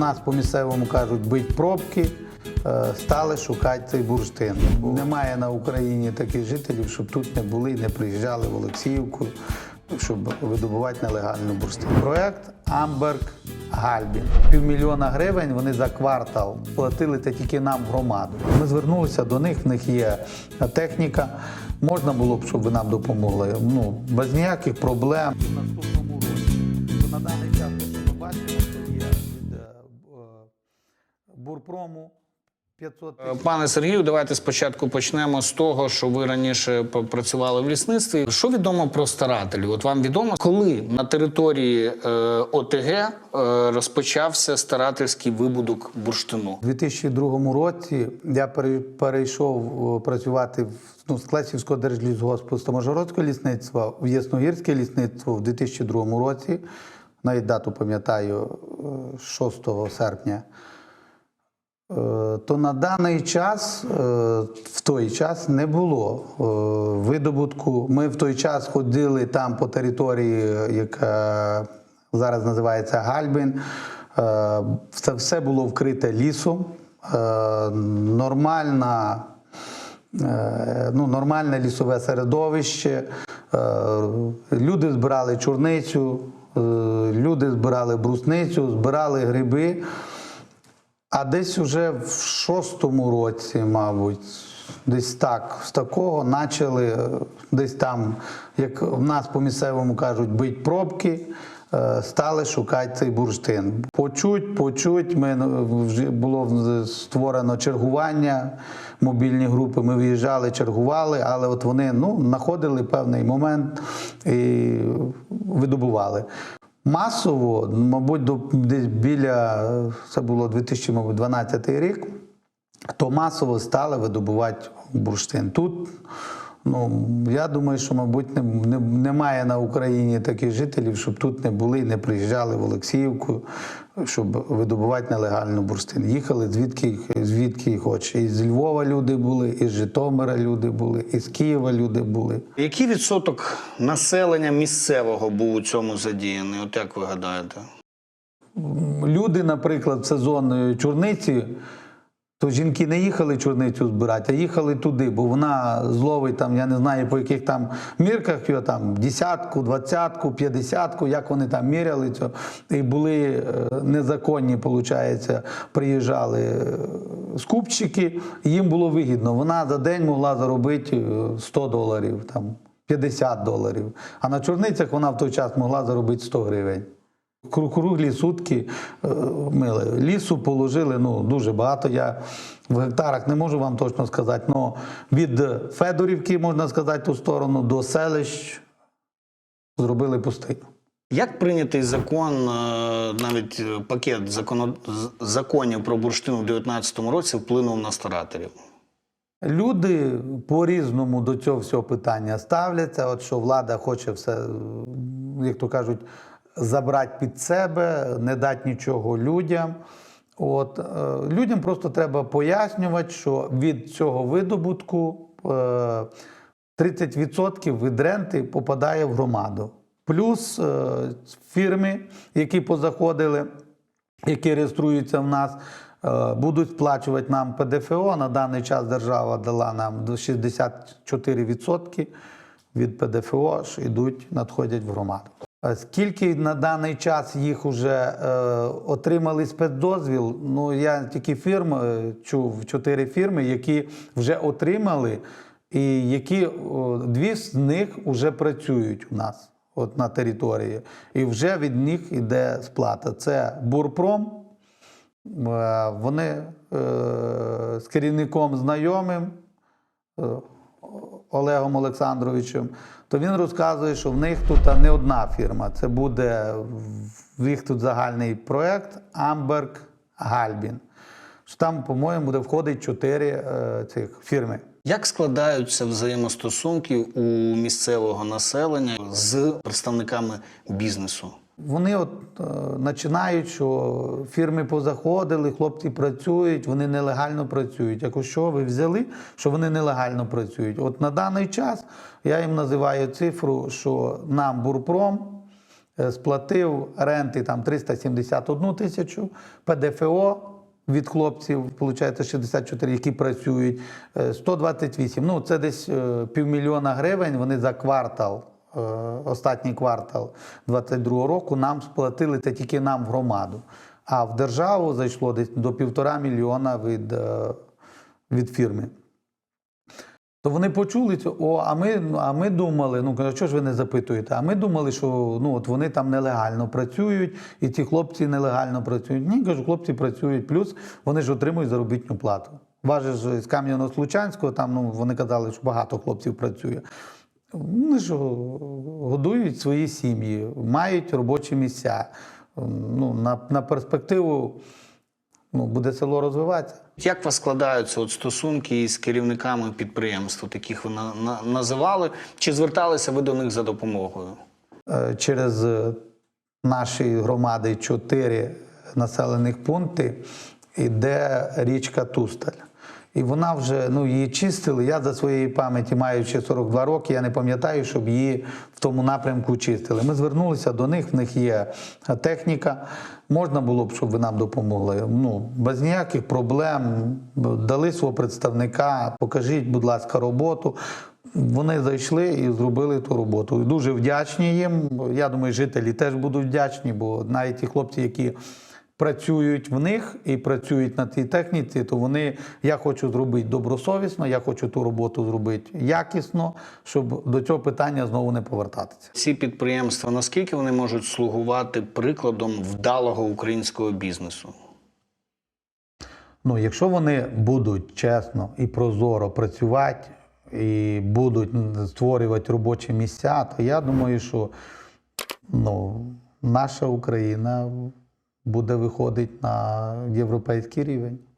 нас по місцевому кажуть бить пробки, е, стали шукати цей бурштин. Немає на Україні таких жителів, щоб тут не були не приїжджали в Олексіївку, щоб видобувати нелегальну бурштин. Проект Амберг Гальбін. Півмільйона гривень вони за квартал платили це тільки нам громаду. Ми звернулися до них, в них є техніка. Можна було б, щоб ви нам допомогли. Ну, без ніяких проблем. Бурпрому 500 Е. Пане Сергію, давайте спочатку почнемо з того, що ви раніше працювали в лісництві. Що відомо про старателів? От вам відомо, коли на території е, ОТГ е, розпочався старательський вибудок бурштину? У 2002 році я перейшов е, працювати в ну, з Клесівського держлісгоспу Стоможгородського лісництва в Ясногірське лісництво в 2002 році. Навіть дату пам'ятаю е, 6 серпня. Е, То на даний час, е, в той час не було е, видобутку. Ми в той час ходили там по території, яка зараз називається Гальбін. Це все було вкрите лісом. Нормальна ну, нормальне лісове середовище. Люди збирали чорницю, люди збирали брусницю, збирали гриби. А десь уже в шостому році, мабуть, десь так, з такого почали е, десь там, як в нас по місцевому кажуть, бить пробки. е, Стали шукати цей бурштин. Почуть, почуть. Ми ну, вже було створено чергування, мобільні групи. Ми виїжджали, чергували, але от вони ну, знаходили певний момент і видобували. Масово, мабуть, до десь біля це було 2012 рік, то масово стали видобувати бурштин. Тут, ну я думаю, що, мабуть, не, не, немає на Україні таких жителів, щоб тут не були і не приїжджали в Олексіївку, щоб видобувати нелегальну бурштин. Їхали звідки, звідки хоч. І з Львова люди були, і з Житомира люди були, і з Києва люди були. Який відсоток населення місцевого був у цьому задіяний? От як ви гадаєте? люди, наприклад, в сезон е, чорниці, то жінки не їхали чорницю збирати, а їхали туди, бо вона зловить там, я не знаю, по яких там мірках його там десятку, двадцятку, п'ятдесятку, як вони там міряли це. І були е, незаконні, виходить, приїжджали е, скупчики, їм було вигідно. Вона за день могла заробити е, 100 доларів, там, 50 доларів. А на чорницях вона в той час могла заробити 100 гривень. Кру- Круглі сутки е, мили. Лісу положили ну, дуже багато. Я в гектарах не можу вам точно сказати, але від Федорівки, можна сказати, ту сторону до селищ зробили пустину. Як прийнятий закон, е, навіть пакет законів про бурштин у 2019 році вплинув на старателів? Люди по-різному до цього всього питання ставляться. От що влада хоче все, як то кажуть, забрати під себе, не дати нічого людям. От, е, людям просто треба пояснювати, що від цього видобутку е, 30% від ренти попадає в громаду. Плюс е, фірми, які позаходили, які реєструються в нас, е, будуть сплачувати нам ПДФО. На даний час держава дала нам до 64% від ПДФО, що йдуть, надходять в громаду. Скільки на даний час їх вже е, отримали спецдозвіл? Ну я тільки фірм е, чув чотири фірми, які вже отримали, і які о, дві з них вже працюють у нас от на території, і вже від них йде сплата. Це Бурпром. Е, Вони е, з керівником знайомим е, Олегом Олександровичем, то він розказує, що в них тут не одна фірма. Це буде в їх тут загальний проект Амберг Гальбін. Там, по-моєму, буде входить чотири е, цих фірми. Як складаються взаємостосунки у місцевого населення з представниками бізнесу? Вони от е, починають, що фірми позаходили, хлопці працюють, вони нелегально працюють. Якось що ви взяли, що вони нелегально працюють. От на даний час я їм називаю цифру, що нам Бурпром е, сплатив ренти там 371 тисячу, ПДФО від хлопців, виходить 64, які працюють, е, 128. Ну, це десь е, півмільйона гривень. Вони за квартал, е, останній квартал 22 року нам сплатили це тільки нам в громаду. А в державу зайшло десь до півтора мільйона від, е, від фірми. То вони почули о, а ми, а ми думали, ну що ж ви не запитуєте? А ми думали, що ну, от вони там нелегально працюють, і ці хлопці нелегально працюють. Ні, кажу, хлопці працюють, плюс вони ж отримують заробітну плату. Важиш з Кам'яно-Случанського, там ну, вони казали, що багато хлопців працює. Вони ж годують свої сім'ї, мають робочі місця. Ну, на, на перспективу ну, буде село розвиватися. Як у вас складаються от стосунки із керівниками підприємств, таких ви на, на, називали? Чи зверталися ви до них за допомогою? Е, через е, наші громади чотири населених пункти йде річка Тусталь. І вона вже ну, її чистили. Я за своєї пам'яті, маючи 42 роки, я не пам'ятаю, щоб її в тому напрямку чистили. Ми звернулися до них, в них є техніка. Можна було б, щоб ви нам допомогли. Ну, без ніяких проблем. Дали свого представника, покажіть, будь ласка, роботу. Вони зайшли і зробили ту роботу. Дуже вдячні їм. Я думаю, жителі теж будуть вдячні, бо навіть ті хлопці, які працюють в них і працюють на цій техніці, то вони я хочу зробити добросовісно, я хочу ту роботу зробити якісно, щоб до цього питання знову не повертатися. Ці підприємства наскільки вони можуть слугувати прикладом вдалого українського бізнесу? Ну, якщо вони будуть чесно і прозоро працювати і будуть створювати робочі місця, то я думаю, що ну, наша Україна буде виходити на європейський рівень.